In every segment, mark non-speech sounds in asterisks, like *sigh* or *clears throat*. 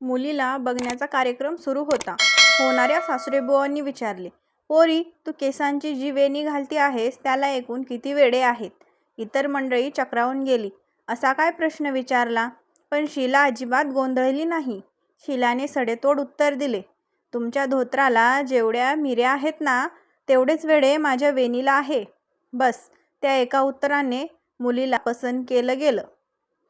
मुलीला बघण्याचा कार्यक्रम सुरू होता. होणाऱ्या सासरेबुवांनी विचारले, "पोरी, तू केसांची जी वेणी घालती आहेस त्याला एकूण किती वेडे आहेत? " इतर मंडळी चक्रावून गेली. असा काय प्रश्न विचारला? पण शीला अजिबात गोंधळली नाही. शीलाने सडेतोड उत्तर दिले, "तुमच्या धोत्राला जेवढ्या मिऱ्या आहेत ना, तेवढेच वेडे माझ्या वेणीला आहे. " बस त्या एका उत्तराने मुलीला पसंत केलं गेलं.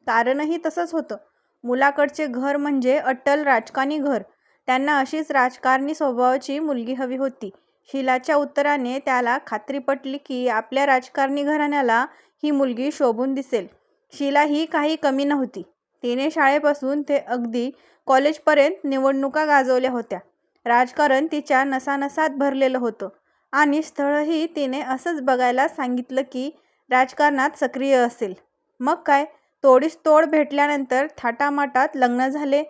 कारणही तसंच होतं. मुलाकडचे घर म्हणजे अट्टल राजकानी घर. त्यांना अशीच राजकारणी स्वभावाची मुलगी हवी होती. शिलाच्या उत्तराने त्याला खात्री पटली की आपल्या राजकारणी घराण्याला ही मुलगी शोभून दिसेल. शिला ही काही कमी नव्हती. तिने शाळेपासून ते अगदी कॉलेजपर्यंत निवडणुका गाजवल्या होत्या. राजकारण तिच्या नसानसात भरलेलं होतं. आणि स्थळही तिने असंच बघायला सांगितलं की राजकारणात सक्रिय असेल. मग काय, तोडीस तोड भेटल्यानंतर थाटामाटात लग्न झाले.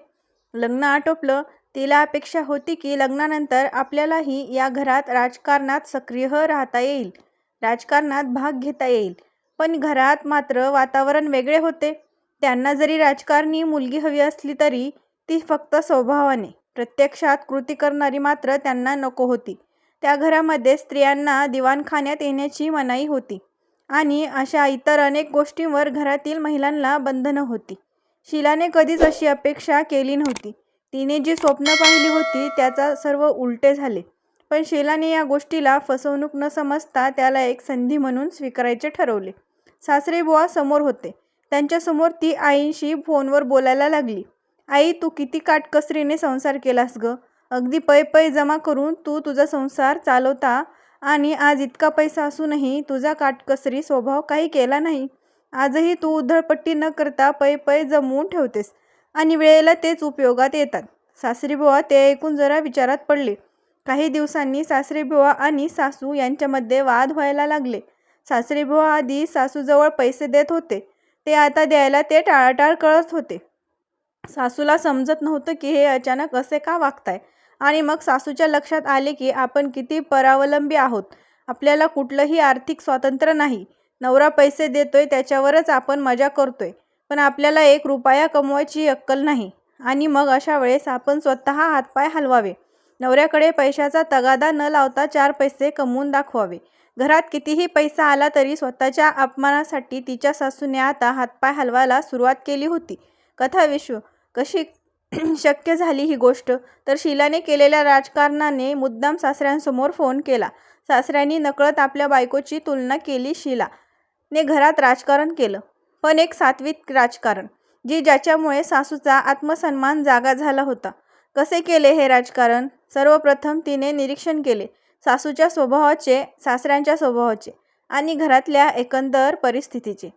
लग्न आटोपलं. तिला अपेक्षा होती की लग्नानंतर आपल्यालाही या घरात राजकारणात सक्रिय राहता येईल, राजकारणात भाग घेता येईल. पण घरात मात्र वातावरण वेगळे होते. त्यांना जरी राजकारणी मुलगी हवी असली तरी ती फक्त स्वभावाने, प्रत्यक्षात कृती करणारी मात्र त्यांना नको होती. त्या घरामध्ये स्त्रियांना दिवाणखान्यात येण्याची मनाई होती. आणि अशा इतर अनेक गोष्टींवर घरातील महिलांना बंधनं होती. शीलाने कधीच अशी अपेक्षा केली नव्हती. तिने जी स्वप्नं पाहिली होती त्याचा सर्व उलटे झाले. पण शीलाने या गोष्टीला फसवणूक न समजता त्याला एक संधी म्हणून स्वीकारायचे ठरवले. सासरेबुवा समोर होते. त्यांच्यासमोर ती आईंशी फोनवर बोलायला लागली. "आई, तू किती काटकसरीने संसार केलास गं. अगदी पै पै जमा करून तू तुझा संसार चालवता आणि आज इतका पैसा असूनही तुझा काटकसरी स्वभाव काही केला नाही. आजही तू उधळपट्टी न करता पै पै जमवून ठेवतेस आणि वेळेला तेच उपयोगात येतात. " सासरीबुवा ते ऐकून जरा विचारात पडले. काही दिवसांनी सासरीबुवा आणि सासू यांच्यामध्ये वाद व्हायला लागले. सासरीबुवा आधी सासूजवळ पैसे देत होते ते आता द्यायला ते टाळाटाळ करत होते. सासूला समजत नव्हतं की हे अचानक असे का वागताय? आणि मग सासूच्या लक्षात आले की आपण किती परावलंबी आहोत. आपल्याला कुठलंही आर्थिक स्वातंत्र्य नाही. नवरा पैसे देतोय त्याच्यावरच आपण मजा करतोय. पण आपल्याला एक रुपया कमवायची अक्कल नाही. आणि मग अशा वेळेस आपण स्वतः हातपाय हलवावे. नवऱ्याकडे पैशाचा तगादा न लावता चार पैसे कमवून दाखवावे. घरात कितीही पैसा आला तरी स्वतःच्या अपमानासाठी तिच्या सासूने आता हातपाय हलवायला सुरुवात केली होती. कथा विश्व कशी *clears throat* शक्य झाली ही गोष्ट? तर शिलाने केलेल्या राजकारणाने मुद्दाम सासऱ्यांसमोर फोन केला. सासऱ्यांनी नकळत आपल्या बायकोची तुलना केली शीला ने घरात राजकारण केलं. पण एक सात्विक राजकारण. जी ज्याच्यामुळे सासूचा आत्मसन्मान जागा झाला होता. कसे केले हे राजकारण? सर्वप्रथम तिने निरीक्षण केले सासूच्या स्वभावाचे, सासऱ्यांच्या स्वभावाचे आणि घरातल्या एकंदर परिस्थितीचे.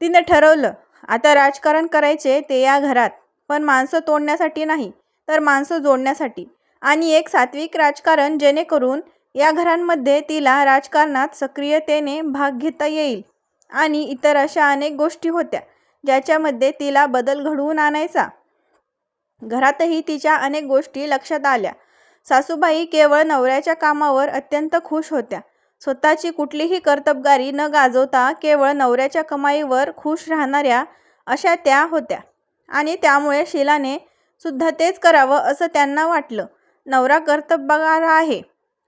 तिने ठरवलं आता राजकारण करायचे ते या घरात. पण माणसं तोडण्यासाठी नाही तर माणसं जोडण्यासाठी. आणि एक सात्विक राजकारण जेणेकरून या घरांमध्ये तिला राजकारणात सक्रियतेने भाग घेता येईल. आणि इतर अशा अनेक गोष्टी होत्या ज्याच्यामध्ये तिला बदल घडवून आणायचा. घरातही तिच्या अनेक गोष्टी लक्षात आल्या. सासूबाई केवळ नवऱ्याच्या कामावर अत्यंत खुश होत्या. स्वतःची कुठलीही कर्तबगारी न गाजवता केवळ नवऱ्याच्या कमाईवर खुश राहणाऱ्या अशा त्या होत्या. आणि त्यामुळे शिलाने सुद्धा तेच करावं असं त्यांना वाटलं. नवरा कर्तबगार आहे,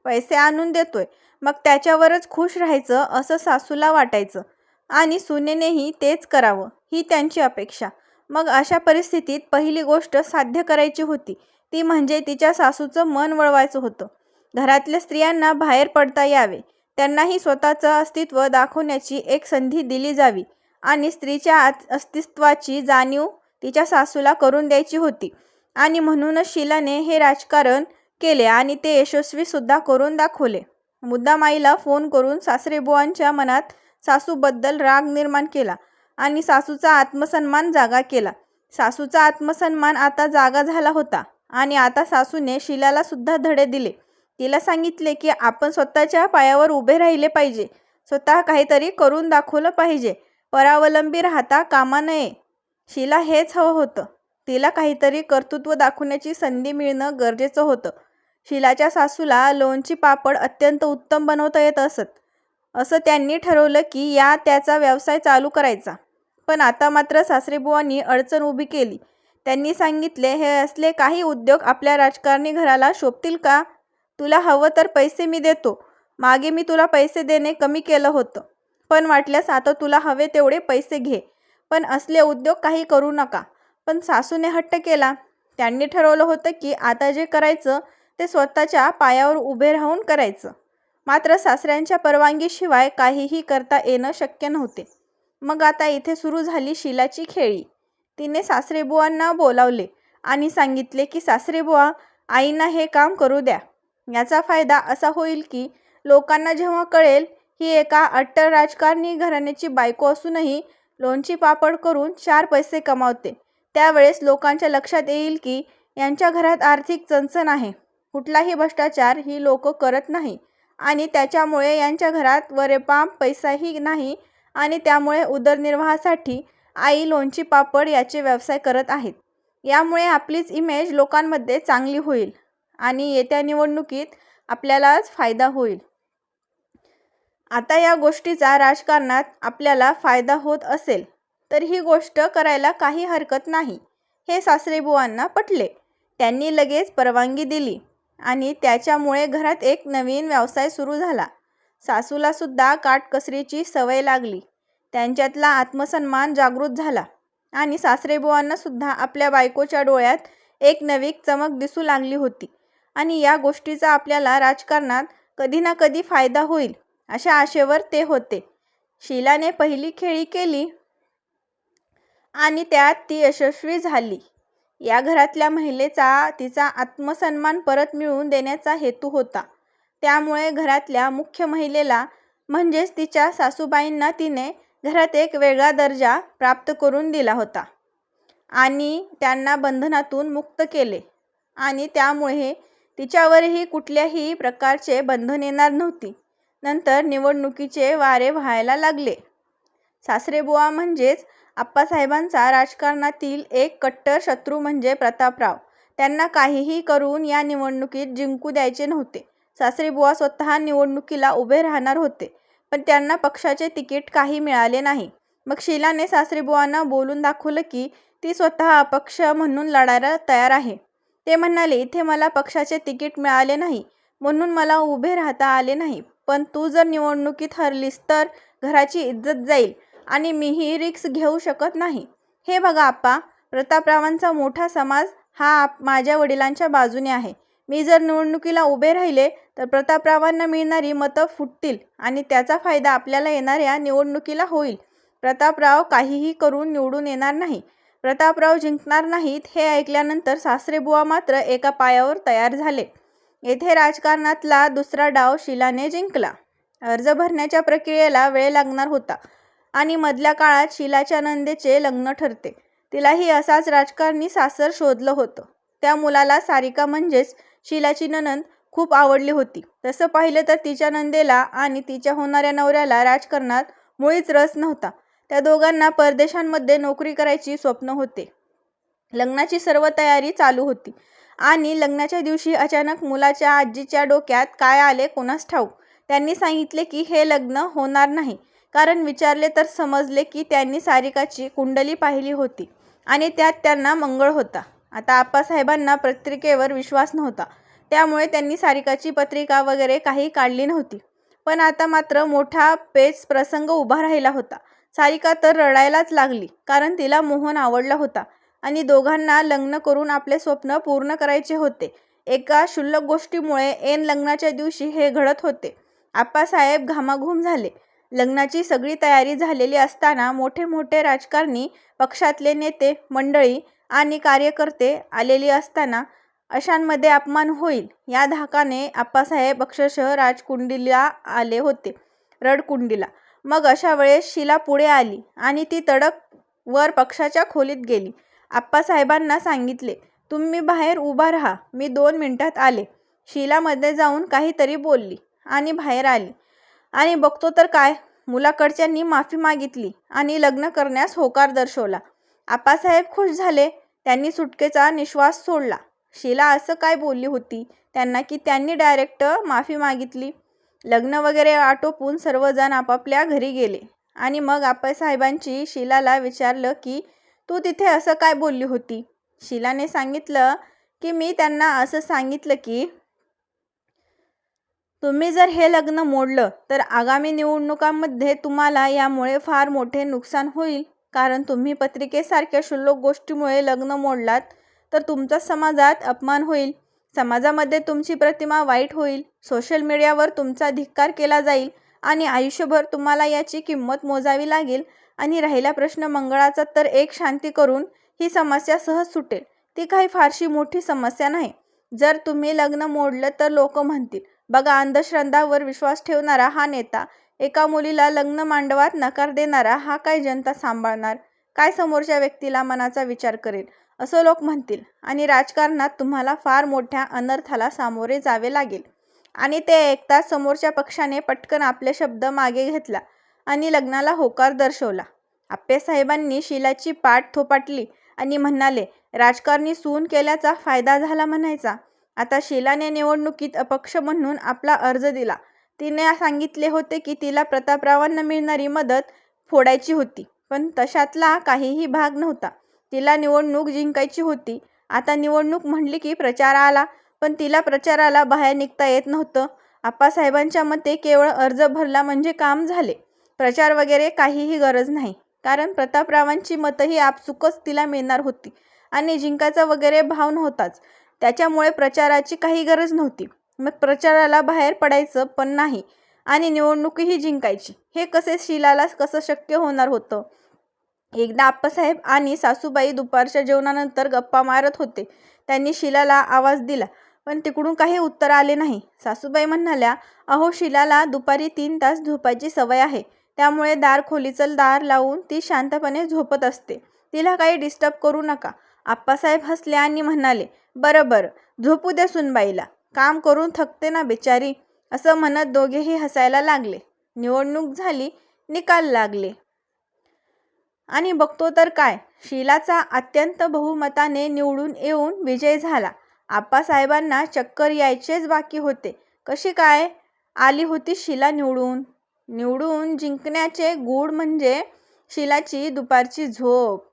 पैसे आणून देतोय, मग त्याच्यावरच खुश राहायचं असं सासूला वाटायचं. आणि सुनेनेही तेच करावं ही त्यांची अपेक्षा. मग अशा परिस्थितीत पहिली गोष्ट साध्य करायची होती ती म्हणजे तिच्या सासूचं मन वळवायचं होतं. घरातल्या स्त्रियांना बाहेर पडता यावे, त्यांनाही स्वतःचं अस्तित्व दाखवण्याची एक संधी दिली जावी आणि स्त्रीच्या अस्तित्वाची जाणीव तिच्या सासूला करून द्यायची होती. आणि म्हणूनच शीलाने हे राजकारण केले आणि ते यशस्वीसुद्धा करून दाखवले. मुद्दामाईला फोन करून सासरेबुवांच्या मनात सासूबद्दल राग निर्माण केला आणि सासूचा आत्मसन्मान जागा केला. सासूचा आत्मसन्मान आता जागा झाला होता. आणि आता सासूने शिलाला सुद्धा धडे दिले. तिला सांगितले की आपण स्वतःच्या पायावर उभे राहिले पाहिजे, स्वतः काहीतरी करून दाखवलं पाहिजे, परावलंबी राहता कामा नये. शीला हेच हवं होतं. तिला काहीतरी कर्तृत्व दाखवण्याची संधी मिळणं गरजेचं होतं. शिलाच्या सासूला लोणची पापड अत्यंत उत्तम बनवता येत असत. असं त्यांनी ठरवलं की या त्याचा व्यवसाय चालू करायचा. पण आता मात्र सासरेबुवांनी अडचण उभी केली. त्यांनी सांगितले हे असले काही उद्योग आपल्या राजकारणी घराला शोभतील का तुला हवं तर पैसे मी देतो मागे मी तुला पैसे देणे कमी केलं होतं पण वाटल्यास आता तुला हवे तेवढे पैसे घे पण असले उद्योग काही करू नका. पण सासूने हट्ट केला. त्यांनी ठरवलं होतं की आता जे करायचं ते स्वतःच्या पायावर उभे राहून करायचं. मात्र सासऱ्यांच्या परवानगीशिवाय काहीही करता येणं शक्य नव्हते. मग आता इथे सुरू झाली शिलाची खेळी. तिने सासरेबुवांना बोलावले आणि सांगितले की सासरेबुवा आईंना हे काम करू द्या. याचा फायदा असा होईल की लोकांना जेव्हा कळेल ही एका अट्टर राजकारणी घराण्याची बायको असूनही लोणची पापड करून चार पैसे कमावते. त्यावेळेस लोकांच्या लक्षात येईल की यांच्या घरात आर्थिक चणचण आहे. कुठलाही भ्रष्टाचार ही लोक करत नाही आणि त्याच्यामुळे यांच्या घरात वरेपाम पैसाही नाही आणि त्यामुळे उदरनिर्वाहासाठी आई लोणची पापड याचे व्यवसाय करत आहेत. यामुळे आपलीच इमेज लोकांमध्ये चांगली होईल आणि येत्या निवडणुकीत आपल्यालाच फायदा होईल. आता या गोष्टीचा राजकारणात आपल्याला फायदा होत असेल तर ही गोष्ट करायला काही हरकत नाही हे सासरेबुवांना पटले. त्यांनी लगेच परवानगी दिली आणि त्याच्यामुळे घरात एक नवीन व्यवसाय सुरू झाला. सासूलासुद्धा काटकसरीची सवय लागली. त्यांच्यातला आत्मसन्मान जागृत झाला आणि सासरेबुवांनासुद्धा आपल्या बायकोच्या डोळ्यात एक नवी चमक दिसू लागली होती आणि या गोष्टीचा आपल्याला राजकारणात कधी ना कधी फायदा होईल. अशा आशेवर ते होते. शीलाने पहिली खेळी केली आणि त्यात ती यशस्वी झाली. या घरातल्या महिलेचा तिचा आत्मसन्मान परत मिळवून देण्याचा हेतू होता. त्यामुळे घरातल्या मुख्य महिलेला म्हणजेच तिच्या सासूबाईंना तिने घरात एक वेगळा दर्जा प्राप्त करून दिला होता आणि त्यांना बंधनातून मुक्त केले आणि त्यामुळे तिच्यावरही कुठल्याही प्रकारचे बंधन येणार नव्हती. नंतर निवडणुकीचे वारे व्हायला लागले. सासरेबुवा म्हणजेच आप्पासाहेबांचा राजकारणातील एक कट्टर शत्रू म्हणजे प्रतापराव. त्यांना काहीही करून या निवडणुकीत जिंकू द्यायचे नव्हते. सासरेबुवा स्वतः निवडणुकीला उभे राहणार होते पण त्यांना पक्षाचे तिकीट काही मिळाले नाही. मग शीलाने सासरेबुवांना बोलून दाखवलं की ती स्वतः अपक्ष म्हणून लढायला तयार आहे. ते म्हणाले इथे मला पक्षाचे तिकीट मिळाले नाही. म्हणून मला उभे राहता आले नाही. पण तू जर निवडणुकीत हरलीस तर घराची इज्जत जाईल आणि मीही रिक्स घेऊ शकत नाही. हे बघा आप्पा प्रतापरावांचा मोठा समाज हा आप माझ्या वडिलांच्या बाजूने आहे. मी जर निवडणुकीला उभे राहिले तर प्रतापरावांना मिळणारी मतं फुटतील आणि त्याचा फायदा आपल्याला येणाऱ्या निवडणुकीला होईल. प्रतापराव काहीही करून निवडून येणार नाही. प्रतापराव जिंकणार नाहीत हे ऐकल्यानंतर सासरेबुवा मात्र एका पायावर तयार झाले. येथे राजकारणातला दुसरा डाव शिलाने जिंकला. अर्ज भरण्याच्या प्रक्रियेला वेळ लागणार होता आणि मधल्या काळात शिलाच्या नंदेचे लग्न ठरते. तिलाही असाच राजकारणी सासर शोधलं होतं. त्या मुलाला सारिका म्हणजेच शिलाची ननंद खूप आवडली होती. तसं पाहिलं तर तिच्या नंदेला आणि तिच्या होणाऱ्या नवऱ्याला राजकारणात मुळीच रस नव्हता. त्या दोघांना परदेशांमध्ये नोकरी करायची स्वप्न होते. लग्नाची सर्व तयारी चालू होती. आणि लग्नाच्या दिवशी अचानक मुलाच्या आजीच्या डोक्यात काय आले कोणास ठाऊक? त्यांनी सांगितले की हे लग्न होणार नाही. कारण विचारले तर समजले की त्यांनी सारिकाची कुंडली पाहिली होती आणि त्यात त्यांना मंगळ होता. आता आप्पासाहेबांना पत्रिकेवर विश्वास नव्हता. त्यामुळे त्यांनी सारिकाची पत्रिका वगैरे काही काढली नव्हती. पण आता मात्र मोठा पेच प्रसंग उभा राहिला होता. सारिका तर रडायलाच लागली कारण तिला मोहन आवडला होता. आणि दोघांना लग्न करून आपले स्वप्न पूर्ण करायचे होते. एका क्षुल्लक गोष्टीमुळे ऐन लग्नाच्या दिवशी हे घडत होते. आप्पासाहेब घामाघूम झाले. लग्नाची सगळी तयारी झालेली असताना मोठे मोठे राजकारणी पक्षातले नेते मंडळी आणि कार्यकर्ते आलेली असताना अशांमध्ये अपमान होईल या धाकाने आप्पासाहेब अक्षरशः राजकुंडीला आले होते. रडकुंडीला. मग अशा वेळेस शिला पुढे आली आणि ती तडक वर पक्षाच्या खोलीत गेली. आप्पासाहेबांना सांगितले तुम्ही बाहेर उभा राहा मी दोन मिनटात आले. शिलामध्ये जाऊन काहीतरी बोलली आणि बाहेर आली. आणि बघतो तर काय? मुलाकडच्यांनी माफी मागितली आणि लग्न करण्यास होकार दर्शवला. आप्पासाहेब खुश झाले त्यांनी सुटकेचा निश्वास सोडला. शिला असं काय बोलली होती? त्यांना की त्यांनी डायरेक्ट माफी मागितली? लग्न वगैरे आटोपून सर्वजण आपापल्या घरी गेले आणि मग आप्पासाहेबांची शीलाला विचारलं की तू तिथे असं काय बोलली होती? शीलाने सांगितलं की मी त्यांना असं सांगितलं की तुम्ही जर हे लग्न मोडलं तर आगामी निवडणुकांमध्ये तुम्हाला यामुळे फार मोठे नुकसान होईल. कारण तुम्ही पत्रिकेसारख्या क्षुल्लक गोष्टीमुळे लग्न मोडलात तर तुमचा समाजात अपमान होईल. समाजामध्ये तुमची प्रतिमा वाईट होईल. सोशल मीडियावर तुमचा धिक्कार केला जाईल आणि आयुष्यभर तुम्हाला याची किंमत मोजावी लागेल. आणि राहिला प्रश्न मंगळाचा तर एक शांती करून ही समस्या सहज सुटेल. ती काही फारशी मोठी समस्या नाही. जर तुम्ही लग्न मोडलं तर लोक म्हणतील बघा अंधश्रद्धावर विश्वास ठेवणारा हा नेता एका मुलीला लग्न मांडवात नकार देणारा हा काय जनता सांभाळणार? काय समोरच्या व्यक्तीला मनाचा विचार करेल? असं लोक म्हणतील आणि राजकारणात तुम्हाला फार मोठ्या अनर्थाला सामोरे जावे लागेल. आणि ते ऐकताच समोरच्या पक्षाने पटकन आपले शब्द मागे घेतला. आणि लग्नाला होकार दर्शवला. आप्पेसाहेबांनी शीलाची पाठ थोपाटली आणि म्हणाले राजकारणी सून केल्याचा फायदा झाला म्हणायचा. आता शीलाने निवडणुकीत अपक्ष म्हणून आपला अर्ज दिला. तिने सांगितले होते की तिला प्रतापरावांना मिळणारी मदत फोडायची होती पण तशातला काहीही भाग नव्हता. तिला निवडणूक जिंकायची होती. आता निवडणूक म्हणली की प्रचार आला पण तिला प्रचाराला बाहेर निघता येत नव्हतं. आप्पासाहेबांच्या मते केवळ अर्ज भरला म्हणजे काम झाले. प्रचार वगैरे काहीही गरज नाही. कारण प्रतापरावांची मतंही आपसुकच तिला मिळणार होती आणि जिंकायचा वगैरे भाव नव्हताच. त्याच्यामुळे प्रचाराची काही गरज नव्हती. मग प्रचाराला बाहेर पडायचं पण नाही आणि निवडणूकही जिंकायची. हे कसे शिलाला कसं शक्य होणार होतं? एकदा आप्पासाहेब आणि सासूबाई दुपारच्या जेवणानंतर गप्पा मारत होते. त्यांनी शिलाला आवाज दिला पण तिकडून काही उत्तर आले नाही. सासूबाई म्हणाल्या अहो शिलाला दुपारी तीन तास झोपायची सवय आहे. त्यामुळे दार खोलीचं दार लावून ती शांतपणे झोपत असते. तिला काही डिस्टर्ब करू नका. आप्पासाहेब हसले आणि म्हणाले बरं बरं झोपू द्या सुनबाईला. काम करून थकते ना बिचारी. असं म्हणत दोघेही हसायला लागले. निवडणूक झाली निकाल लागले. आणि बघतो तर काय शीलाचा अत्यंत बहुमताने निवडून येऊन विजय झाला. आप्पासाहेबांना चक्कर यायचेच बाकी होते. कशी काय आली होती शीला निवडून? निवडून जिंकण्याचे गूढ म्हणजे शिलाची दुपारची झोप.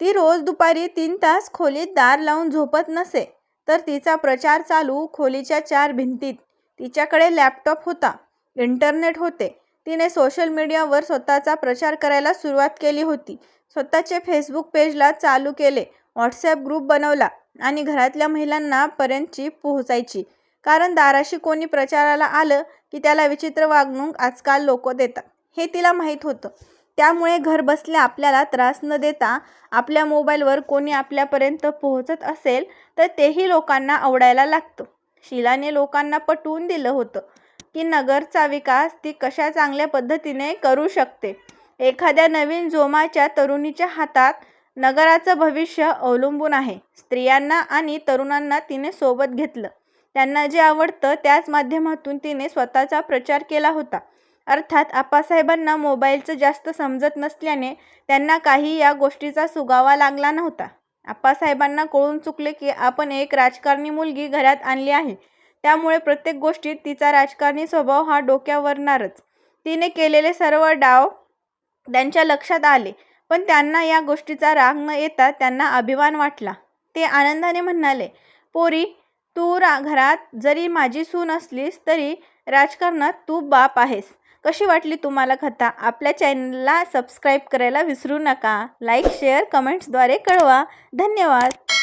ती रोज दुपारी तीन तास खोलीत दार लावून झोपत नसे तर तिचा प्रचार चालू खोलीच्या चार भिंतीत. तिच्याकडे लॅपटॉप होता इंटरनेट होते. तिने सोशल मीडियावर स्वतःचा प्रचार करायला सुरुवात केली होती. स्वतःचे फेसबुक पेजला चालू केले व्हॉट्सॲप ग्रुप बनवला आणि घरातल्या महिलांना पर्यंतची पोहोचायची. कारण दाराशी कोणी प्रचाराला आलं की त्याला विचित्र वागणूक आजकाल लोक देतात. हे तिला माहीत होतं. त्यामुळे घरबसल्या आपल्याला त्रास न देता आपल्या मोबाईलवर कोणी आपल्यापर्यंत पोहोचत असेल तर तेही लोकांना आवडायला लागतं. शिलाने लोकांना पटवून दिलं होतं की नगरचा विकास ती कशा चांगल्या पद्धतीने करू शकते. एखाद्या नवीन जोमाच्या तरुणीच्या हातात नगराचं भविष्य अवलंबून आहे. स्त्रियांना आणि तरुणांना तिने सोबत घेतलं. त्यांना जे आवडतं त्याच माध्यमातून तिने स्वतःचा प्रचार केला होता. अर्थात आप्पासाहेबांना मोबाईलचं जास्त समजत नसल्याने त्यांना काही या गोष्टीचा सुगावा लागला नव्हता. आप्पासाहेबांना कळून चुकले की आपण एक राजकारणी मुलगी घरात आणली आहे. त्यामुळे प्रत्येक गोष्टीत तिचा राजकारणी स्वभाव हा डोक्यावरणारच तिने केलेले सर्व डाव त्यांच्या लक्षात आले पण त्यांना या गोष्टीचा राग न येता त्यांना अभिमान वाटला. ते आनंदाने म्हणाले पोरी तू रा घरात जरी माझी सून असलीस तरी राजकारणात तू बाप आहेस. कशी वाटली तुम्हाला कथा? आपल्या चॅनलला सबस्क्राईब करायला विसरू नका. लाईक शेअर कमेंट्सद्वारे कळवा. धन्यवाद.